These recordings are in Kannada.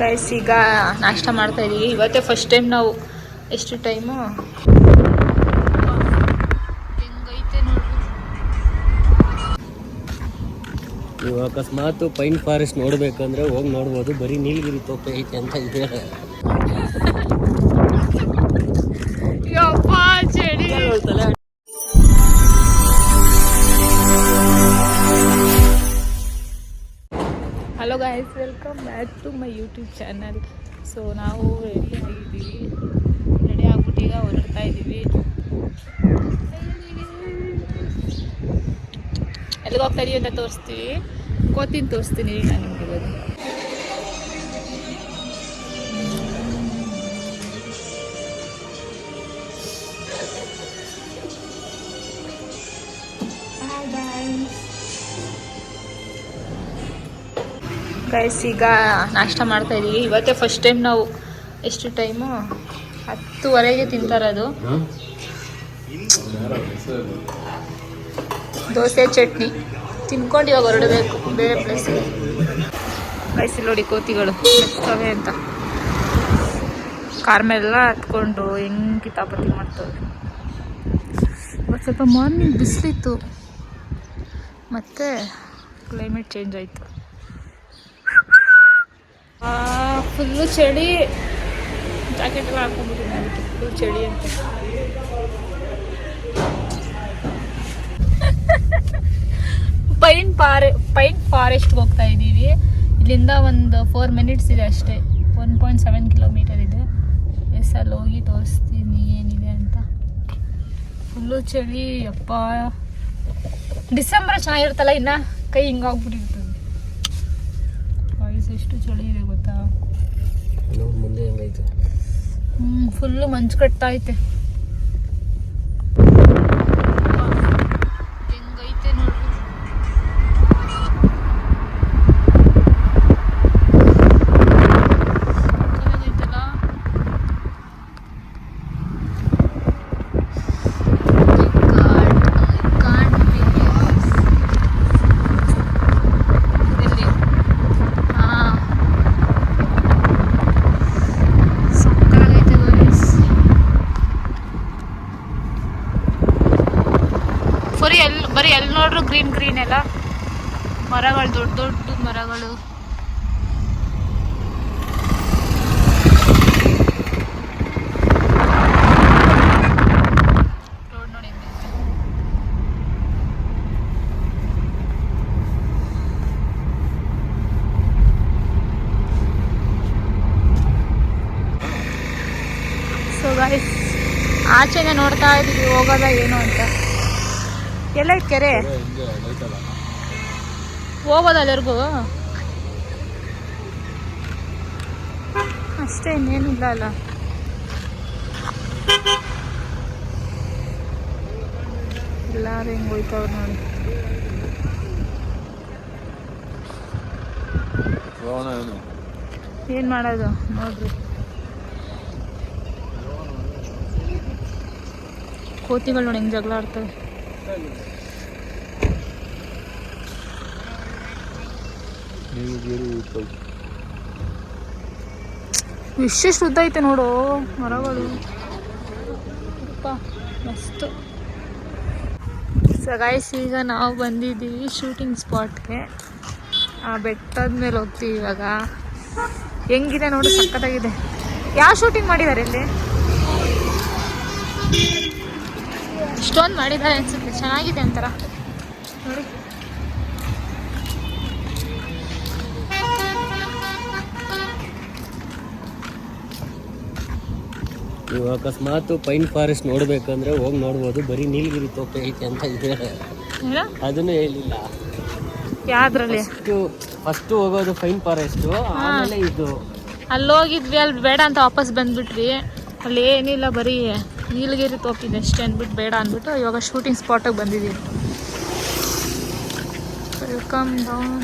ಗೈಸ್ ಈಗ ನಾಷ್ಟ ಮಾಡ್ತಾ ಇದೀವಿ. ಇವತ್ತೇ ಫಸ್ಟ್ ಟೈಮ್ ನಾವು ಎಷ್ಟು ಟೈಮು ಹೆಂಗೈತೆ ನೀವು ಅಕಸ್ಮಾತ್ ಪೈನ್ ಫಾರೆಸ್ಟ್ ನೋಡ್ಬೇಕಂದ್ರೆ ಹೋಗಿ ನೋಡ್ಬೋದು. ಬರೀ ನೀಲಗಿರಿ ತೋಪೆ ಐತೆ ಅಂತ ಇದೆ. ಯಪ್ಪ ಚಳಿ welcome back to my YouTube channel so ನಾವು ರೆಡಿ ಆಗಿದ್ದೀವಿ. ರೆಡಿ ಆಗ್ಬಿಟ್ಟು ಈಗ ಹೊರಡ್ತಾ ಇದ್ದೀವಿ ಎಲ್ಲಿಗೆ ಹೋಗ್ತಾ ಇದೀವಿ ಅಂತ ತೋರಿಸ್ತೀವಿ. ಕೋತಿನ ತೋರಿಸ್ತೀನಿ ನಾನು ನಿಮ್ಗೆ ಇವಾಗ. ಗೈಸ್ ಈಗ ನಾಷ್ಟ ಮಾಡ್ತಾ ಇದೀವಿ. ಇವತ್ತೇ ಫಸ್ಟ್ ಟೈಮ್ ನಾವು ಎಷ್ಟು ಟೈಮು ಹತ್ತುವರೆಗೆ ತಿಂತಾರದು ದೋಸೆ, ಚಟ್ನಿ. ತಿನ್ಕೊಂಡು ಇವಾಗ ಹೊರಡಬೇಕು. ಬೇರೆ ಪ್ಲೇಸಿಗೆ ಗೈಸ್ ನೋಡಿ ಕೋತಿಗಳು. ಮೆಚ್ತವೆ ಅಂತ. ಕಾರ್ ಮೇಲೆಲ್ಲ ಹತ್ಕೊಂಡು ಹೆಂಗೆ ಕಿತಾಪತಿ ಮಾಡ್ತವೆ ಇವತ್ತು ಸ್ವಲ್ಪ ಮಾರ್ನಿಂಗ್ ಬಿಸಿಲಿತ್ತು. ಮತ್ತು ಕ್ಲೈಮೇಟ್ ಚೇಂಜ್ ಆಯಿತು. ಫುಲ್ಲು ಚಳಿ ಜಾಕೆಟ್ ಎಲ್ಲ ಹಾಕೊಂಡ್ಬಿಟ್ಟಿದ್ದೆ ಫುಲ್ಲು ಚಳಿ ಅಂತ. ಪೈನ್ ಫಾರೆ ಪೈನ್ ಫಾರೆಸ್ಟ್ಗೆ ಹೋಗ್ತಾ ಇದ್ದೀವಿ. ಇಲ್ಲಿಂದ ಒಂದು ಫೋರ್ ಮಿನಿಟ್ಸ್ ಇದೆ ಅಷ್ಟೇ. ಒನ್ ಪಾಯಿಂಟ್ ಸೆವೆನ್ ಕಿಲೋಮೀಟರ್ ಇದೆ. ಎಸ್, ಅಲ್ಲಿ ಹೋಗಿ ತೋರಿಸ್ತೀನಿ ಏನಿದೆ ಅಂತ. ಫುಲ್ಲು ಚಳಿ ಅಪ್ಪ ಡಿಸೆಂಬರ್ ಚೆನ್ನಾಗಿರುತ್ತಲ್ಲ, ಇನ್ನು? ಕೈ ಹಿಂಗಾಗ್ಬಿಟ್ಟಿರ್ತದೆ ಎಷ್ಟು ಚಳಿ ಇದೆ ಗೊತ್ತಾ? ಮುಂದೆ ಹೆಂಗೈತೆ? ಹ್ಞೂ ಫುಲ್ಲು ಮಂಜು ಕಟ್ತಾ ಐತೆ. ಬರೀ ಎಲ್, ಬರೀ ಎಲ್ಲಿ ನೋಡ್ರು ಗ್ರೀನ್ ಗ್ರೀನ್ ಎಲ್ಲ? ಮರಗಳು, ದೊಡ್ಡ ದೊಡ್ಡ ಮರಗಳು. ಸೊ ಗೈಸ್ ಆಚೆನೆ ನೋಡ್ತಾ ಇದ್ದೀವಿ, ಹೋಗೋದ ಏನು ಅಂತ. ಎಲ್ಲ ಐತ್ ಕೆರೆ? ಹೋಗೋದ ಎಲ್ಲರಿಗೂ ಅಷ್ಟೇ ಇನ್ನೇನಿಲ್ಲ ಅಲ್ಲ. ಎಲ್ಲಾರು ಹೆಂಗೆ ಹೋಯ್ತವ್ರು ನೋಡಿ. ಏನ್ ಮಾಡೋದು? ನೋಡ್ರಿ. ಕೋತಿಗಳು ನೋಡಿ ಹೆಂಗೆ ಜಗಳ ಆಡ್ತವೆ. ಎಷ್ಟೆಷ್ಟು ಉದ್ದ ಐತೆ ನೋಡು ಮರಗಳು. ಮಸ್ತ್. ಸಗಾಯ್ಸ್ ಈಗ ನಾವು ಬಂದಿದ್ದೀವಿ ಶೂಟಿಂಗ್ ಸ್ಪಾಟ್ಗೆ ಆ ಬೆಟ್ಟದ ಮೇಲೆ ಹೋಗ್ತೀವಿ ಇವಾಗ. ಹೆಂಗಿದೆ ನೋಡು ಸಕ್ಕತ್ತಾಗಿದೆ ಯಾವ ಶೂಟಿಂಗ್ ಮಾಡಿದ್ದಾರೆ ಇಲ್ಲಿ? ಇಷ್ಟೊಂದು ಮಾಡಿದ್ದಾರೆ ಅನ್ಸುತ್ತೆ. ಚೆನ್ನಾಗಿದೆ ಒಂಥರ. ನೋಡಿ. ನೀವು ಅಕಸ್ಮಾತ್ ಪೈನ್ ಫಾರೆಸ್ಟ್ ನೋಡ್ಬೇಕಂದ್ರೆ ಹೋಗಿ ನೋಡ್ಬೋದು. ಬರೀ ನೀಲಗಿರಿ ತೋಪೆ ಐತೆ ಅಂತ ಇದೆ. ಅದನ್ನು ಹೇಳಿಲ್ಲ. ಯಾವ್ದ್ರಲ್ಲಿ? ಫಸ್ಟು ಹೋಗೋದು ಪೈನ್ ಫಾರೆಸ್ಟ್. ಆಮೇಲೆ ಇದು. ಅಲ್ಲಿ ಹೋಗಿದ್ವಿ ಅಲ್ಲಿ ಬೇಡ ಅಂತ ವಾಪಸ್ ಬಂದ್ಬಿಟ್ವಿ. ಅಲ್ಲಿ ಏನಿಲ್ಲ ಬರೀ ನೀಲಗಿರಿ ತೋಪಿದೆ ಅಷ್ಟೇ ಅಂದ್ಬಿಟ್ಟು ಬೇಡ ಅಂದ್ಬಿಟ್ಟು ಇವಾಗ ಶೂಟಿಂಗ್ ಸ್ಪಾಟಾಗಿ ಬಂದಿದ್ದೀವಿ ವೆಲ್ಕಮ್ ಡೌನ್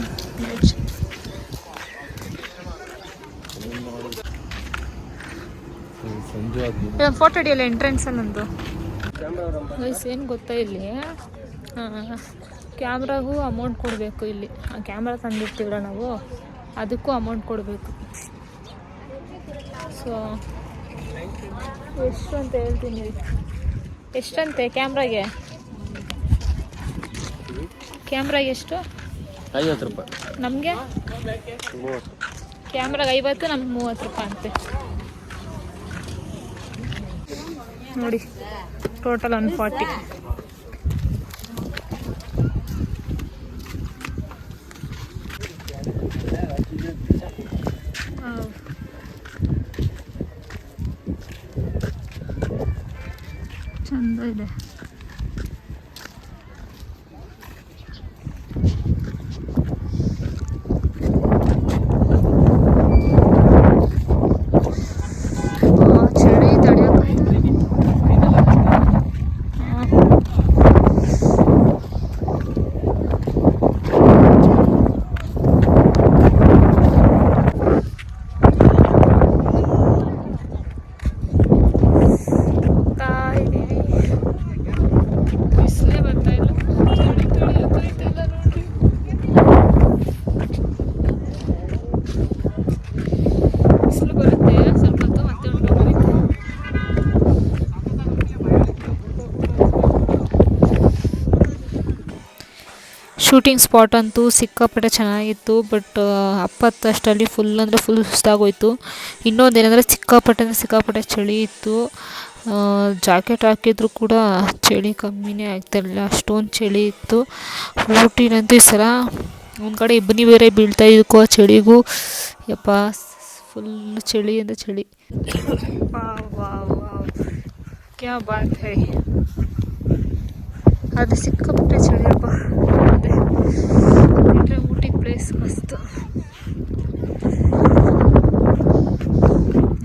ಫೋಟೋ ಹಿಡಿಯಲ್ಲ ಎಂಟ್ರೆನ್ಸ್ ನಂದು. ಏನು ಗೊತ್ತಾ ಇಲ್ಲಿ? ಕ್ಯಾಮ್ರಾಗೂ ಅಮೌಂಟ್ ಕೊಡಬೇಕು ಇಲ್ಲಿ. ಆ ಕ್ಯಾಮ್ರಾ ನಾವು? ಅದಕ್ಕೂ ಅಮೌಂಟ್ ಕೊಡಬೇಕು. ಸೊ ಎಷ್ಟು ಅಂತ ಹೇಳ್ತೀನಿ. ಎಷ್ಟಂತೆ ಕ್ಯಾಮ್ರಾಗೆ? ಕ್ಯಾಮ್ರಾಗೆ ಎಷ್ಟು? ಐವತ್ತು ರೂಪಾಯಿ. ನಮಗೆ? ಕ್ಯಾಮ್ರಾಗೆ ಐವತ್ತು ನಮ್ಗೆ ಮೂವತ್ತು ರೂಪಾಯಿ ಅಂತೆ. ನೋಡಿ ಟೋಟಲ್ ಒನ್ ಫಾರ್ಟಿ ಚಂದ ಇದೆ ಆ, ಚಳಿ ತಡೆಯೋಕ್ಕಾಗ್ತಿಲ್ಲ. ಆ. ಹೋಗ್ತಾ ಇದೀವಿ ಬಿಸಿಲೇ ಬರ್ತಾ ಇಲ್ಲ ಚಳಿ ತಡೆಯೋಕ್ಕಾಗ್ತಿಲ್ಲ ನೋಡ್ರಿ ಬಿಸಿಲು ಬರುತ್ತೆ ಸ್ವಲ್ಪ ಹೊತ್ತು ಮತ್ತೆ ಹೊರಟೋಗುತ್ತೆ ಶೂಟಿಂಗ್ ಸ್ಪಾಟ್ ಅಂತೂ ಸಿಕ್ಕಾಪಟ್ಟೆ ಚೆನ್ನಾಗಿತ್ತು ಬಟ್ ಅಪ್ಪತ್ತಷ್ಟರಲ್ಲಿ ಫುಲ್ ಅಂದರೆ ಫುಲ್ ಸುಸ್ತಾಗೋಯಿತು. ಇನ್ನೊಂದು ಏನಂದರೆ ಸಿಕ್ಕಾಪಟ್ಟೆ ಅಂದರೆ ಸಿಕ್ಕಾಪಟ್ಟೆ ಚಳಿ ಇತ್ತು. ಜಾಕೆಟ್ ಹಾಕಿದ್ರು ಕೂಡ ಚಳಿ ಕಮ್ಮಿನೇ ಆಗ್ತಾಯಿರಲಿಲ್ಲ ಅಷ್ಟೊಂದು ಚಳಿ ಇತ್ತು. ಊಟಿನಂತೂ ಈ ಸಲ ಒಂದು ಕಡೆ ಇಬ್ಬನಿ ಬೇರೆ ಬೀಳ್ತಾ ಇದಕ್ಕೂ ಆ ಚಳಿಗೂ. ಯಪ್ಪ ಫುಲ್ ಚಳಿ. ಅಂದರೆ ಚಳಿ ಕ್ಯಾ ಬಾತ್ ಹೈ? ಅದು ಸಿಕ್ಕಾಪಟ್ಟೆ ಚಳಿಯಪ್ಪ ಬಿಟ್ಟರೆ ಊಟಿ ಪ್ಲೇಸ್ ಮಸ್ತ್.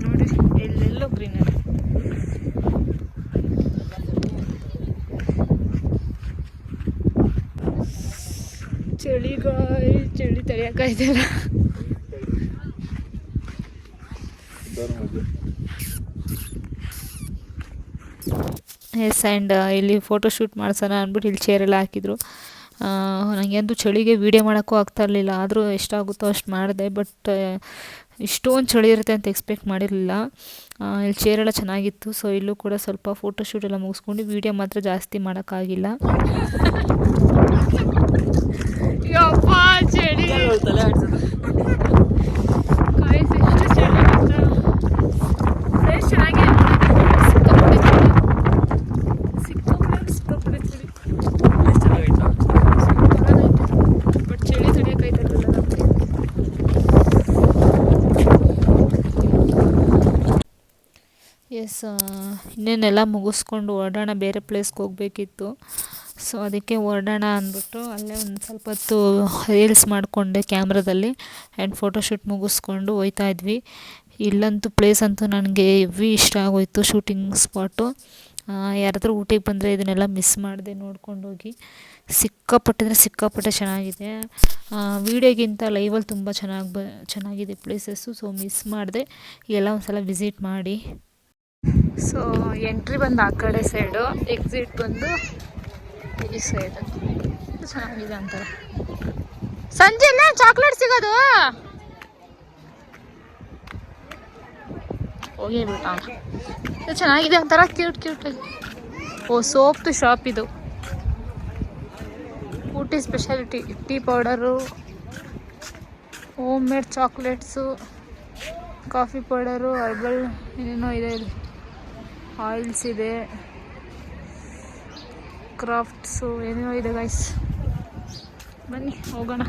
ನೋಡಿ ಎಲ್ಲೆಲ್ಲೋ ಗ್ರೀನರಿ ಚಳಿಗಾಯಿ ಚಳಿ ತಡೆಯೋಕ್ಕಾಯ್ತಿಲ್ಲ ಎಸ್ ಆ್ಯಂಡ್ ಇಲ್ಲಿ ಫೋಟೋ ಶೂಟ್ ಮಾಡ್ಸೋಣ ಅಂದ್ಬಿಟ್ಟು ಇಲ್ಲಿ ಚೇರೆಲ್ಲ ಹಾಕಿದ್ರು. ನನಗೆ ಅಂತೂ ಚಳಿಗೆ ವೀಡಿಯೋ ಮಾಡೋಕ್ಕೂ ಆಗ್ತಾ ಇರಲಿಲ್ಲ. ಆದರೂ ಎಷ್ಟಾಗುತ್ತೋ ಅಷ್ಟು ಮಾಡಿದೆ. ಬಟ್ ಇಷ್ಟೊಂದು ಚಳಿ ಇರುತ್ತೆ ಅಂತ ಎಕ್ಸ್ಪೆಕ್ಟ್ ಮಾಡಿರಲಿಲ್ಲ. ಇಲ್ಲಿ ಚೇರೆಲ್ಲ ಚೆನ್ನಾಗಿತ್ತು. ಸೊ ಇಲ್ಲೂ ಕೂಡ ಸ್ವಲ್ಪ ಫೋಟೋ ಶೂಟ್ ಎಲ್ಲ ಮುಗಿಸ್ಕೊಂಡು ವೀಡಿಯೋ ಮಾತ್ರ ಜಾಸ್ತಿ ಮಾಡೋಕ್ಕಾಗಿಲ್ಲ ಯಪ್ಪ ಚಳಿ ತಲೆ ಆಡ್ಸೋದು ಗಾಯ್ಸ್ ಎಷ್ಟು ಚಳಿ ಗೊತ್ತಾ ಪ್ಲೇಸ್ ಚೆನ್ನಾಗಿದೆ ಸಿಕ್ಕಾಪಟ್ಟೆ ಚಳಿ ಸಿಕ್ಕಾಪಟ್ಟೆ ಸಿಕ್ಕಾಪಟ್ಟೆ ಚಳಿ ಬಟ್ ಚಳಿ ತಡೆಯೋಕ್ಕಾಯ್ತಿರಲಿಲ್ಲ ನಮಗೆ ಎಸ್ ಇನ್ನೇನೆಲ್ಲ ಮುಗಿಸ್ಕೊಂಡು ಓಡೋಣ ಬೇರೆ ಪ್ಲೇಸ್ಗೆ ಹೋಗಬೇಕಿತ್ತು. ಸೊ ಅದಕ್ಕೆ ಹೊರಡೋಣ ಅಂದ್ಬಿಟ್ಟು ಅಲ್ಲೇ ಒಂದು ಸ್ವಲ್ಪ ಹೊತ್ತು ರೀಲ್ಸ್ ಮಾಡಿಕೊಂಡೆ ಕ್ಯಾಮ್ರಾದಲ್ಲಿ ಆ್ಯಂಡ್ ಫೋಟೋಶೂಟ್ ಮುಗಿಸ್ಕೊಂಡು ಹೋಯ್ತಾ ಇದ್ವಿ. ಇಲ್ಲಂತೂ ಪ್ಲೇಸ್ ಅಂತೂ ನನಗೆ ಹೆವಿ ಇಷ್ಟ ಆಗೋಯ್ತು ಶೂಟಿಂಗ್ ಸ್ಪಾಟು ಯಾರಾದರೂ ಊಟಿಗೆ ಬಂದರೆ ಇದನ್ನೆಲ್ಲ ಮಿಸ್ ಮಾಡಿದೆ ನೋಡ್ಕೊಂಡು ಹೋಗಿ. ಸಿಕ್ಕಾಪಟ್ಟೆ ಅಂದರೆ ಸಿಕ್ಕಾಪಟ್ಟೆ ಚೆನ್ನಾಗಿದೆ ವೀಡಿಯೋಗಿಂತ ಲೈವಲ್ಲಿ ತುಂಬ ಚೆನ್ನಾಗಿ ಬ, ಚೆನ್ನಾಗಿದೆ ಪ್ಲೇಸಸ್ಸು ಸೊ ಮಿಸ್ ಮಾಡಿದೆ. ಎಲ್ಲ ಒಂದು ಸಲ ವಿಸಿಟ್ ಮಾಡಿ. ಸೊ ಎಂಟ್ರಿ ಬಂದು ಆ ಕಡೆ ಸೈಡು ಎಕ್ಸಿಟ್ ಬಂದು ಈ ಸೈಡು ಚೆನ್ನಾಗಿದೆ ಅಂತಾರೆ. ಸಂಜೆ ಇಲ್ಲ ಚಾಕ್ಲೇಟ್ ಸಿಗೋದು? ಹೋಗಿ ಬಿಟ್ಟ ಚೆನ್ನಾಗಿದೆ ಒಂಥರ ಕ್ಯೂಟ್ ಕ್ಯೂಟ್ ಓ ಸೋಪ್ದು ಶಾಪ್ ಇದು. Ooty speciality tea powder home made chocolates coffee powder herbal ಏನೇನೋ ಇದೆ ಇಲ್ಲಿ. ಆಯಿಲ್ಸ್ ಇದೆ. ಕ್ರಾಫ್ಟ್ಸು ಏನೇನೋ ಇದೆ ಗೈಸ್ ಬನ್ನಿ ಹೋಗೋಣ.